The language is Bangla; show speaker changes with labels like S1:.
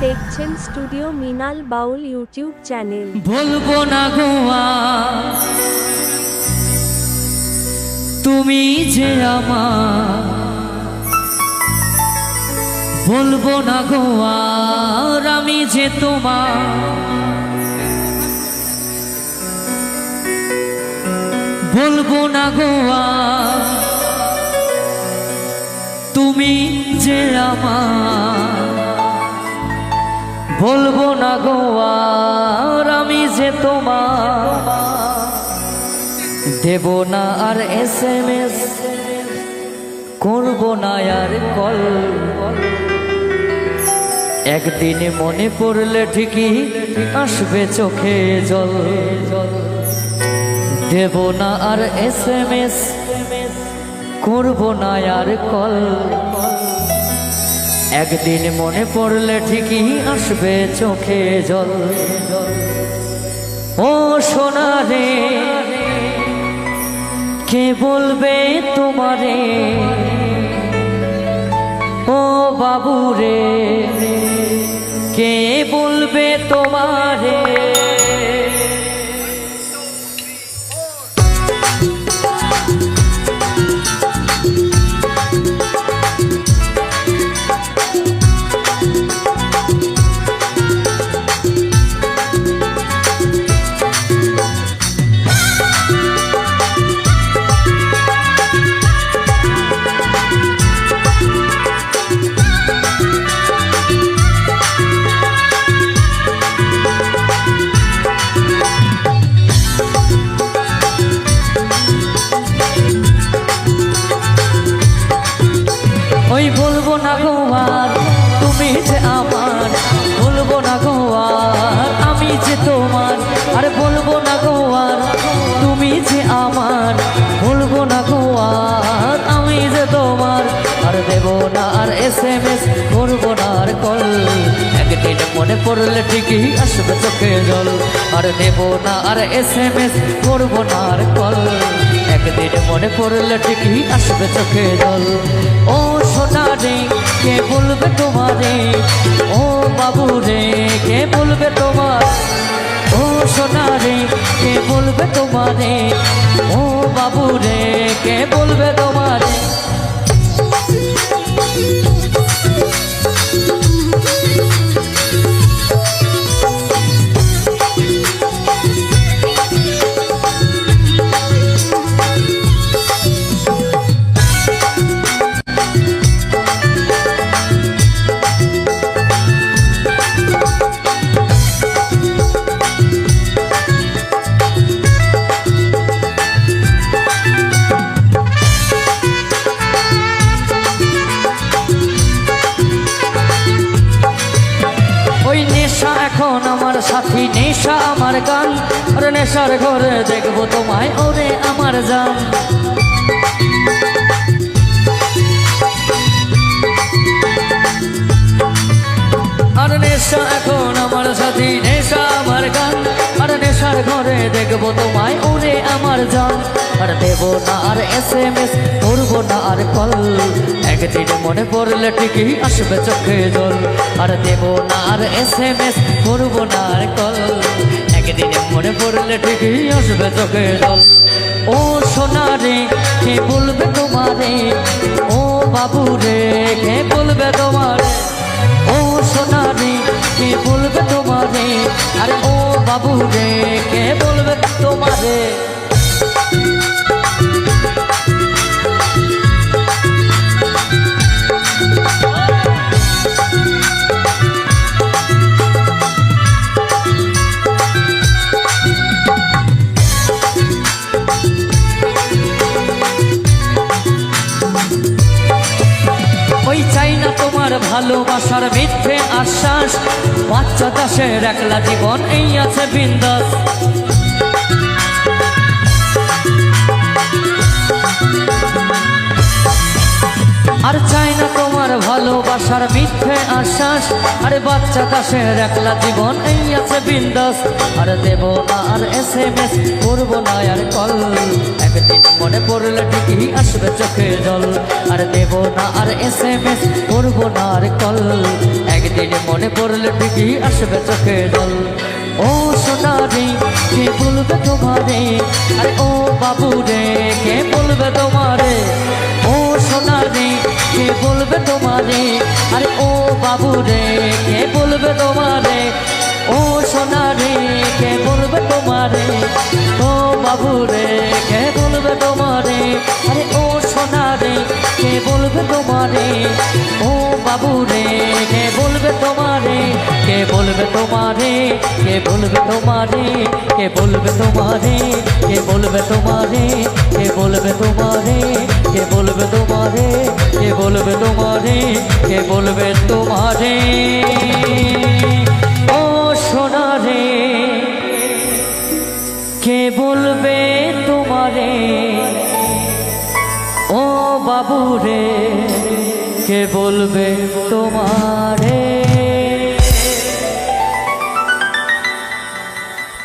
S1: দেখছেন স্টুডিও মিনাল বাউল ইউটিউব চ্যানেল
S2: বলব না গোয়া তুমি যে আমার, বলব না গোয়ার আমি যে তোমার। বলব না গোয়া তুমি যে আমার। বলব না গোয়ার আমি যে তোমার। দেব না আর এস এম এস, করব না আর কল। একদিন মনে পড়লে ঠিকই আসবে চোখে জল। দেব না আর এস এম এস, করব না আর কল। একদিন মনে পড়লে ঠিকই আসবে চোখে জল। ও সোনা রে, কে বলবে তোমারে? ও বাবু রে কে বলবে তোমারে? আর এস এম এস করব না আর কল। একদিন মনে পড়লে ঠিকই আসবে চোখে জল। আর দেব না আর এস এম এস করব না আর কল। একদিন মনে পড়লে ঠিকই আসবে চোখে জল। ও সোনা রে, কে বলবে তোমারে? ও বাবু রে, কে বলবে তোমার? ও সোনা রে, কে বলবে তোমারে? ও বাবু রে, কে বলবে তোমারে? ওই এখন আমার সাথী নেশা আমার গান? আর নেশার ঘরে দেখব তোমায় ওরে আমার জান। এস এম এস করব না আর কল। একদিন আসবে চোখে জল। আর দেব না আর এস এম এস করব না আর কল। একদিন মনে পড়লে ঠিকই আসবে চোখে জল। ও সোনা রে কে বলবে তোমারে? ও বাবু রে কে আরে ও বাবু রে কে বলবে তোমারে? ভালোবাসার মিথ্যে আশ্বাস বাচ্চা দাসের একলা জীবন এই আছে বিন্দাস। আর চাই না তোমার ভালোবাসার মিথ্যে আশ্বাস। আরে বাচ্চা দাসের একলা জীবন এই আছে বিন্দাস। আর দেব আর এস এম এস করব না আর কল। একদিন মনে পড়লে ঠিকই আসবে চোখে জল। আর দেব না আর এস এম এস করব না আর কল। একদিন মনে পড়লে ঠিকই আসবে চোখে জল। ও সোনারি, কে বলবে তোমারে? আরে ও বাবু রে কে বলবে তোমারে? ও সোনারি কে বলবে তোমারে আরে ও বাবু রে কে বলবে তোমারে ও সোনারে কে বলবে তোমারে ও বাবু রে কে বলবে তোমারে আরে ও সোনারে কে বলবে তোমারে ও বাবু রে কে বলবে তোমারে কে বলবে তোমারে কে বলবে তোমারে কে বলবে তোমারে কে বলবে তোমারে কে বলবে তোমারে কে বলবে তোমারে বলবে তোমারে? কে বলবে তোমারে? ও সোনারে, কে বলবে তোমারে? ও বাবু রে কে বলবে তোমারে?